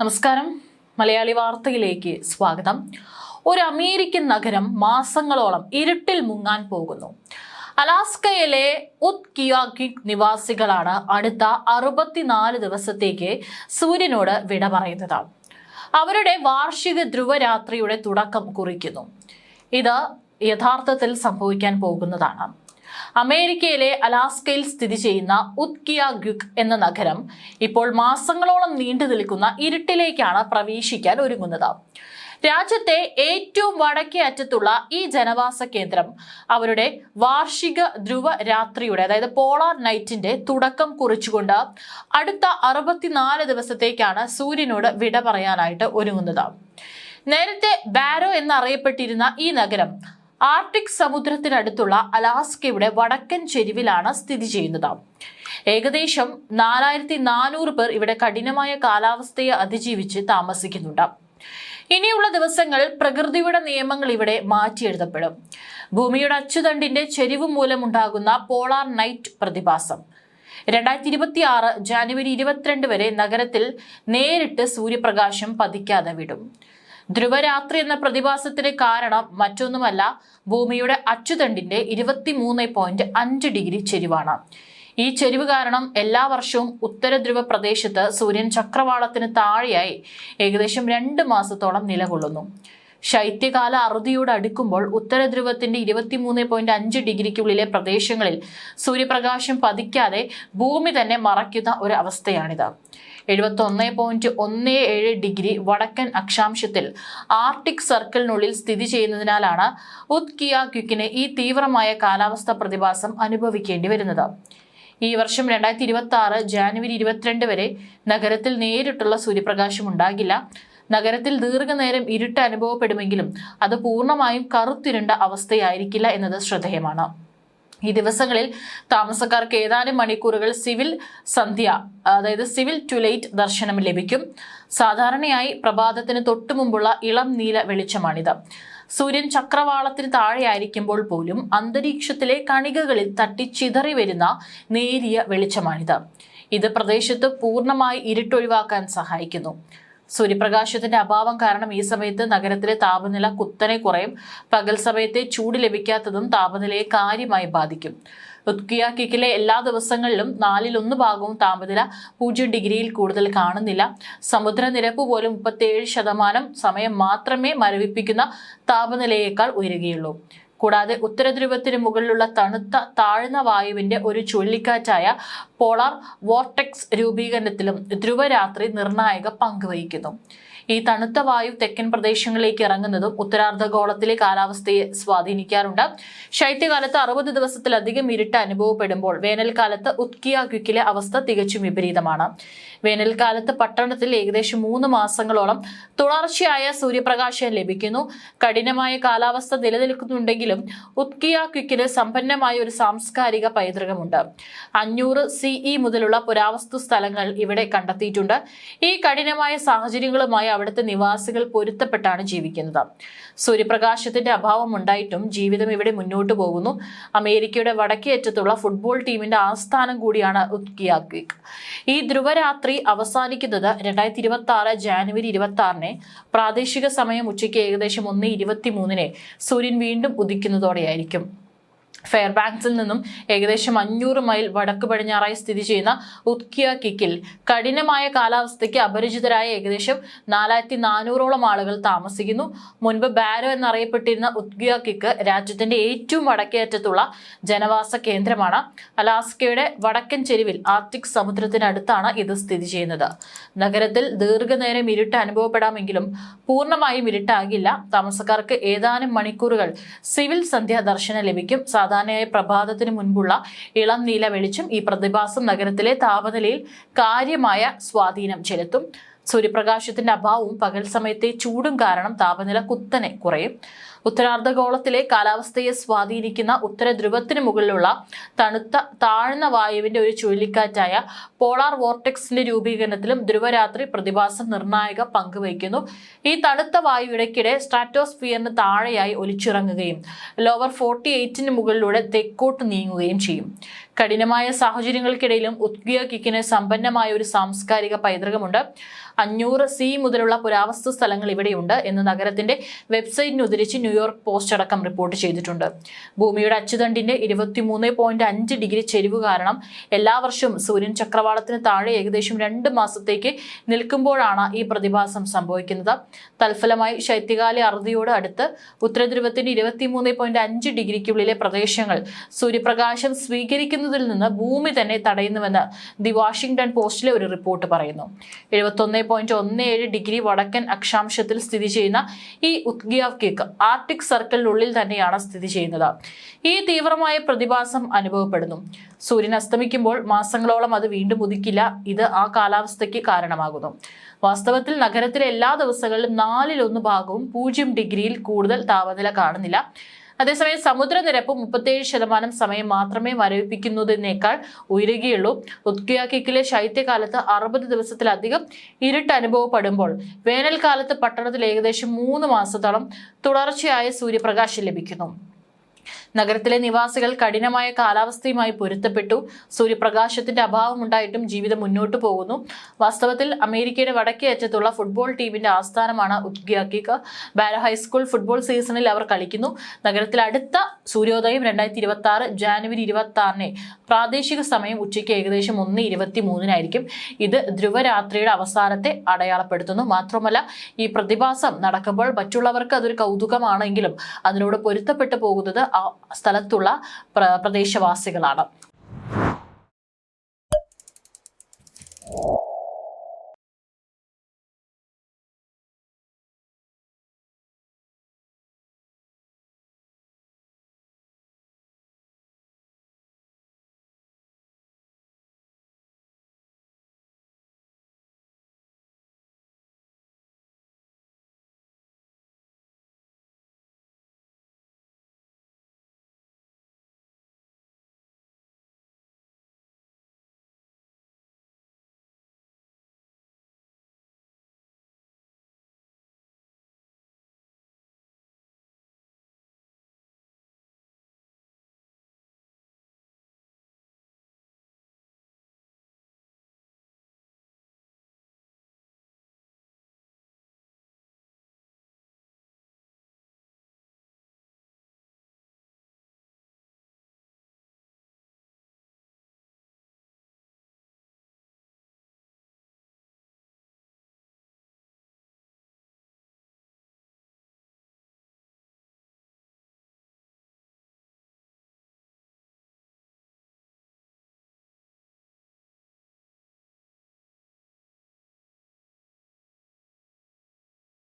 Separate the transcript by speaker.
Speaker 1: നമസ്കാരം. മലയാളി വാർത്തയിലേക്ക് സ്വാഗതം. ഒരു അമേരിക്കൻ നഗരം മാസങ്ങളോളം ഇരുട്ടിൽ മുങ്ങാൻ പോകുന്നു. അലാസ്കയിലെ ഉത്കിയാഗിക് നിവാസികളാണ് അടുത്ത അറുപത്തിനാല് ദിവസത്തേക്ക് സൂര്യനോട് വിട പറയുന്നത്. അവരുടെ വാർഷിക ധ്രുവരാത്രിയുടെ തുടക്കം കുറിക്കുന്നു. ഇത് യഥാർത്ഥത്തിൽ സംഭവിക്കാൻ പോകുന്നതാണ്. അമേരിക്കയിലെ അലാസ്കയിൽ സ്ഥിതി ചെയ്യുന്ന ഉത്കിയ ഗ്യുക് എന്ന നഗരം ഇപ്പോൾ മാസങ്ങളോളം നീണ്ടു നിൽക്കുന്ന ഇരുട്ടിലേക്കാണ് പ്രവേശിക്കാൻ ഒരുങ്ങുന്നത്. രാജ്യത്തെ ഏറ്റവും വടക്കേ അറ്റത്തുള്ള ഈ ജനവാസ കേന്ദ്രം അവരുടെ വാർഷിക ധ്രുവ രാത്രിയുടെ അതായത് പോളാർ നൈറ്റിന്റെ തുടക്കം കുറിച്ചുകൊണ്ട് അടുത്ത അറുപത്തിനാല് ദിവസത്തേക്കാണ് സൂര്യനോട് വിട പറയാനായിട്ട് ഒരുങ്ങുന്നത്. നേരത്തെ ബാരോ എന്നറിയപ്പെട്ടിരുന്ന ഈ നഗരം ആർട്ടിക് സമുദ്രത്തിനടുത്തുള്ള അലാസ്കയുടെ വടക്കൻ ചെരുവിലാണ് സ്ഥിതി ചെയ്യുന്നത്. ഏകദേശം നാലായിരത്തി നാനൂറ് പേർ ഇവിടെ കഠിനമായ കാലാവസ്ഥയെ അതിജീവിച്ച് താമസിക്കുന്നുണ്ട്. ഇനിയുള്ള ദിവസങ്ങൾ പ്രകൃതിയുടെ നിയമങ്ങൾ ഇവിടെ മാറ്റിയെഴുതപ്പെടും. ഭൂമിയുടെ അച്ചുതണ്ടിന്റെ ചെരിവ് മൂലമുണ്ടാകുന്ന പോളാർ നൈറ്റ് പ്രതിഭാസം. രണ്ടായിരത്തി ഇരുപത്തി ആറ് ജാനുവരി ഇരുപത്തിരണ്ട് വരെ നഗരത്തിൽ നേരിട്ട് സൂര്യപ്രകാശം പതിക്കാതെ വിടും. ധ്രുവരാത്രി എന്ന പ്രതിഭാസത്തിന് കാരണം മറ്റൊന്നുമല്ല ഭൂമിയുടെ അച്ചുതണ്ടിന്റെ ഇരുപത്തിമൂന്ന് പോയിന്റ് അഞ്ച് ഡിഗ്രി ചെരിവാണ്. ഈ ചെരിവ് കാരണം എല്ലാ വർഷവും ഉത്തര ധ്രുവ പ്രദേശത്ത് സൂര്യൻ ചക്രവാളത്തിന് താഴെയായി ഏകദേശം രണ്ട് മാസത്തോളം നിലകൊള്ളുന്നു. ശൈത്യകാല അറുതിയോട് അടുക്കുമ്പോൾ ഉത്തര ധ്രുവത്തിന്റെ ഇരുപത്തിമൂന്ന് പോയിന്റ് അഞ്ച് ഡിഗ്രിക്കുള്ളിലെ പ്രദേശങ്ങളിൽ സൂര്യപ്രകാശം പതിക്കാതെ ഭൂമി തന്നെ മറയ്ക്കുന്ന ഒരു അവസ്ഥയാണിത്. എഴുപത്തി ഒന്ന് പോയിന്റ് ഒന്ന് ഏഴ് ഡിഗ്രി വടക്കൻ അക്ഷാംശത്തിൽ ആർട്ടിക് സർക്കിളിനുള്ളിൽ സ്ഥിതി ചെയ്യുന്നതിനാലാണ് ഉത്കിയാക്യുക്കിന് ഈ തീവ്രമായ കാലാവസ്ഥ പ്രതിഭാസം അനുഭവിക്കേണ്ടി വരുന്നത്. ഈ വർഷം രണ്ടായിരത്തി ഇരുപത്തി ആറ് ജാനുവരി ഇരുപത്തിരണ്ട് വരെ നഗരത്തിൽ നേരിട്ടുള്ള സൂര്യപ്രകാശം ഉണ്ടാകില്ല നഗരത്തിൽ ദീർഘനേരം ഇരുട്ട് അനുഭവപ്പെടുമെങ്കിലും അത് പൂർണമായും കറുത്തിരുണ്ട അവസ്ഥയായിരിക്കില്ല എന്നത് ശ്രദ്ധേയമാണ്. ഈ ദിവസങ്ങളിൽ താമസക്കാർക്ക് ഏതാനും മണിക്കൂറുകൾ സിവിൽ സന്ധ്യ അതായത് സിവിൽ ടുലൈറ്റ് ദർശനം ലഭിക്കും. സാധാരണയായി പ്രഭാതത്തിന് തൊട്ടു മുമ്പുള്ള ഇളം നീല വെളിച്ചമാണിത്. സൂര്യൻ ചക്രവാളത്തിന് താഴെയായിരിക്കുമ്പോൾ പോലും അന്തരീക്ഷത്തിലെ കണികകളിൽ തട്ടിച്ചിതറി വരുന്ന നേരിയ വെളിച്ചമാണിത്. ഇത് പ്രദേശത്ത് പൂർണമായി ഇരുട്ടൊഴിവാക്കാൻ സഹായിക്കുന്നു. സൂര്യപ്രകാശത്തിന്റെ അഭാവം കാരണം ഈ സമയത്ത് നഗരത്തിലെ താപനില കുത്തനെ കുറയും. പകൽ സമയത്തെ ചൂട് ലഭിക്കാത്തതും താപനിലയെ കാര്യമായി ബാധിക്കും. ഉത്കിയാക്കിക്കിലെ എല്ലാ ദിവസങ്ങളിലും നാലിലൊന്ന് ഭാഗവും താപനില പൂജ്യം ഡിഗ്രിയിൽ കൂടുതൽ കാണുന്നില്ല. സമുദ്രനിരപ്പ് പോലും മുപ്പത്തേഴ് ശതമാനം സമയം മാത്രമേ മരവിപ്പിക്കുന്ന താപനിലയേക്കാൾ ഉയരുകയുള്ളൂ. കൂടാതെ ഉത്തരധ്രുവത്തിന് മുകളിലുള്ള തണുത്ത താഴ്ന്ന വായുവിന്റെ ഒരു ചുഴലിക്കാറ്റായ പോളാർ വോർട്ടെക്സ് രൂപീകരണത്തിലും ധ്രുവരാത്രി നിർണായക പങ്ക് വഹിക്കുന്നു. ഈ തണുത്ത വായു തെക്കൻ പ്രദേശങ്ങളിലേക്ക് ഇറങ്ങുന്നതും ഉത്തരാർദ്ധഗോളത്തിലെ കാലാവസ്ഥയെ സ്വാധീനിക്കാറുണ്ട്. ശൈത്യകാലത്ത് അറുപത് ദിവസത്തിലധികം ഇരുട്ട് അനുഭവപ്പെടുമ്പോൾ വേനൽക്കാലത്ത് ഉത്കിയാക്യുക്കിലെ അവസ്ഥ തികച്ചും വിപരീതമാണ്. വേനൽക്കാലത്ത് പട്ടണത്തിൽ ഏകദേശം മൂന്ന് മാസങ്ങളോളം തുടർച്ചയായ സൂര്യപ്രകാശം ലഭിക്കുന്നു. കഠിനമായ കാലാവസ്ഥ നിലനിൽക്കുന്നുണ്ടെങ്കിലും ഉത്കിയാക്യുക്കിന് സമ്പന്നമായ ഒരു സാംസ്കാരിക പൈതൃകമുണ്ട്. അഞ്ഞൂറ് സിഇ മുതലുള്ള പുരാവസ്തു സ്ഥലങ്ങൾ ഇവിടെ കണ്ടെത്തിയിട്ടുണ്ട്. ഈ കഠിനമായ സാഹചര്യങ്ങളുമായി അവിടുത്തെ നിവാസികൾ പൊരുത്തപ്പെട്ടാണ് ജീവിക്കുന്നത്. സൂര്യപ്രകാശത്തിന്റെ അഭാവം ഉണ്ടായിട്ടും ജീവിതം ഇവിടെ മുന്നോട്ട് പോകുന്നു. അമേരിക്കയുടെ വടക്കേ അറ്റത്തുള്ള ഫുട്ബോൾ ടീമിന്റെ ആസ്ഥാനം കൂടിയാണ് ഉത്കിയ ക്വിക്ക്. ഈ ധ്രുവരാത്രി അവസാനിക്കുന്നത് രണ്ടായിരത്തി ഇരുപത്തി ആറ് ജാനുവരി ഇരുപത്തി ആറിന് പ്രാദേശിക സമയം ഉച്ചയ്ക്ക് ഏകദേശം ഒന്ന് ഇരുപത്തി മൂന്നിന് സൂര്യൻ വീണ്ടും ഉദിക്കുന്നതോടെയായിരിക്കും ഫെയർബാങ്ക്സിൽ നിന്നും ഏകദേശം അഞ്ഞൂറ് മൈൽ വടക്ക് പടിഞ്ഞാറായി സ്ഥിതി ചെയ്യുന്ന ഉത്കിയ കിക്കിൽ കഠിനമായ കാലാവസ്ഥയ്ക്ക് അപരിചിതരായ ഏകദേശം നാലായിരത്തി നാനൂറോളം ആളുകൾ താമസിക്കുന്നു. മുൻപ് ബാരോ എന്നറിയപ്പെട്ടിരുന്ന ഉത്കിയ കിക്ക് രാജ്യത്തിന്റെ ഏറ്റവും വടക്കേ അറ്റത്തുള്ള ജനവാസ കേന്ദ്രമാണ്. അലാസ്കയുടെ വടക്കൻ ചെരുവിൽ ആർട്ടിക് സമുദ്രത്തിനടുത്താണ് ഇത് സ്ഥിതി ചെയ്യുന്നത്. നഗരത്തിൽ ദീർഘനേരം ഇരുട്ട് അനുഭവപ്പെടാമെങ്കിലും പൂർണമായും ഇരുട്ടാകില്ല. താമസക്കാർക്ക് ഏതാനും മണിക്കൂറുകൾ സിവിൽ സന്ധ്യാ ദർശനം ലഭിക്കും സാധാരണയായി പ്രഭാതത്തിന് മുൻപുള്ള ഇളം നീല വെളിച്ചം ഈ പ്രതിഭാസം നഗരത്തിലെ താപനിലയിൽ കാര്യമായ സ്വാധീനം ചെലുത്തും. സൂര്യപ്രകാശത്തിന്റെ അഭാവവും പകൽ സമയത്തെ ചൂടും കാരണം താപനില കുത്തനെ കുറയും. ഉത്തരാർദ്ധഗോളത്തിലെ കാലാവസ്ഥയെ സ്വാധീനിക്കുന്ന ഉത്തര ധ്രുവത്തിന് മുകളിലുള്ള തണുത്ത താഴ്ന്ന വായുവിന്റെ ഒരു ചുഴലിക്കാറ്റായ പോളാർ വോർട്ടെക്സിന്റെ രൂപീകരണത്തിലും ധ്രുവരാത്രി പ്രതിഭാസം നിർണായക പങ്കുവഹിക്കുന്നു ഈ തണുത്ത വായു ഇടയ്ക്കിടെ സ്ട്രാറ്റോസ്ഫിയറിന് താഴെയായി ഒലിച്ചിറങ്ങുകയും ലോവർ ഫോർട്ടി എയ്റ്റിന് മുകളിലൂടെ തെക്കോട്ട് നീങ്ങുകയും ചെയ്യും. കഠിനമായ സാഹചര്യങ്ങൾക്കിടയിലും ഉദ്ഗിയ കിക്കിന് സമ്പന്നമായ ഒരു സാംസ്കാരിക പൈതൃകമുണ്ട്. അഞ്ഞൂറ് സി മുതലുള്ള പുരാവസ്തു സ്ഥലങ്ങൾ ഇവിടെയുണ്ട് എന്ന് നഗരത്തിന്റെ വെബ്സൈറ്റിന് ഉദ്ധരിച്ച് ന്യൂയോർക്ക് പോസ്റ്റ് അടക്കം റിപ്പോർട്ട് ചെയ്തിട്ടുണ്ട്. ഭൂമിയുടെ അച്ചുതണ്ടിന്റെ ഇരുപത്തിമൂന്ന് പോയിന്റ് അഞ്ച് ഡിഗ്രി ചെരിവ് കാരണം എല്ലാ വർഷവും സൂര്യൻ ചക്രവാളത്തിന് താഴെ ഏകദേശം രണ്ട് മാസത്തേക്ക് നിൽക്കുമ്പോഴാണ് ഈ പ്രതിഭാസം സംഭവിക്കുന്നത്. തൽഫലമായി ശൈത്യകാല അറുതിയോട് അടുത്ത് ഉത്തരധ്രുവത്തിന്റെ ഇരുപത്തിമൂന്ന് പോയിന്റ് അഞ്ച് ഡിഗ്രിക്കുള്ളിലെ പ്രദേശങ്ങൾ സൂര്യപ്രകാശം സ്വീകരിക്കുന്നതിൽ നിന്ന് ഭൂമി തന്നെ തടയുന്നുവെന്ന് ദി വാഷിംഗ്ടൺ പോസ്റ്റിലെ ഒരു റിപ്പോർട്ട് പറയുന്നു. എഴുപത്തൊന്ന് പോയിന്റ് ഒന്ന് ഏഴ് ഡിഗ്രി വടക്കൻ അക്ഷാംശത്തിൽ സ്ഥിതി ചെയ്യുന്ന ഈ ഉദ്ഗിയാവ് ആർട്ടിക് സർക്കിളിനുള്ളിൽ തന്നെയാണ് സ്ഥിതി ചെയ്യുന്നത്. ഈ തീവ്രമായ പ്രതിഭാസം അനുഭവപ്പെടുന്നു. സൂര്യൻ അസ്തമിക്കുമ്പോൾ മാസങ്ങളോളം അത് വീണ്ടും ഉദിക്കില്ല. ഇത് ആ കാലാവസ്ഥയ്ക്ക് കാരണമാകുന്നു. വാസ്തവത്തിൽ നഗരത്തിലെ എല്ലാ ദിവസങ്ങളിലും നാലിലൊന്ന് ഭാഗവും പൂജ്യം ഡിഗ്രിയിൽ കൂടുതൽ താപനില കാണുന്നില്ല. അതേസമയം സമുദ്രനിരപ്പ് മുപ്പത്തേഴ് ശതമാനം സമയം മാത്രമേ മരവിപ്പിക്കുന്നതിനേക്കാൾ ഉയരുകയുള്ളൂ. ഉത്കിയാക്കിക്കിലെ ശൈത്യകാലത്ത് അറുപത് ദിവസത്തിലധികം ഇരുട്ട് അനുഭവപ്പെടുമ്പോൾ വേനൽക്കാലത്ത് പട്ടണത്തിൽ ഏകദേശം മൂന്ന് മാസത്തോളം തുടർച്ചയായ സൂര്യപ്രകാശം ലഭിക്കുന്നു. നഗരത്തിലെ നിവാസികൾ കഠിനമായ കാലാവസ്ഥയുമായി പൊരുത്തപ്പെട്ടു. സൂര്യപ്രകാശത്തിന്റെ അഭാവമുണ്ടായിട്ടും ജീവിതം മുന്നോട്ടു പോകുന്നു. വാസ്തവത്തിൽ അമേരിക്കയുടെ വടക്കേ അറ്റത്തുള്ള ഫുട്ബോൾ ടീമിന്റെ ആസ്ഥാനമാണ് ഉദ്ഗിയാക്കിക്ക് ബാര ഹൈസ്കൂൾ ഫുട്ബോൾ സീസണിൽ അവർ കളിക്കുന്നു. നഗരത്തിൽ അടുത്ത സൂര്യോദയം രണ്ടായിരത്തി ഇരുപത്തി ആറ് ജാനുവരി ഇരുപത്തി ആറിന് പ്രാദേശിക സമയം ഉച്ചയ്ക്ക് ഏകദേശം ഒന്ന് ഇരുപത്തി മൂന്നിനായിരിക്കും ഇത് ധ്രുവരാത്രിയുടെ അവസാനത്തെ അടയാളപ്പെടുത്തുന്നു. മാത്രമല്ല ഈ പ്രതിഭാസം നടക്കുമ്പോൾ മറ്റുള്ളവർക്ക് അതൊരു കൗതുകമാണെങ്കിലും അതിനോട് പൊരുത്തപ്പെട്ടു പോകുന്നത് സ്ഥലത്തുള്ള പ്ര- പ്രദേശവാസികളാണ്.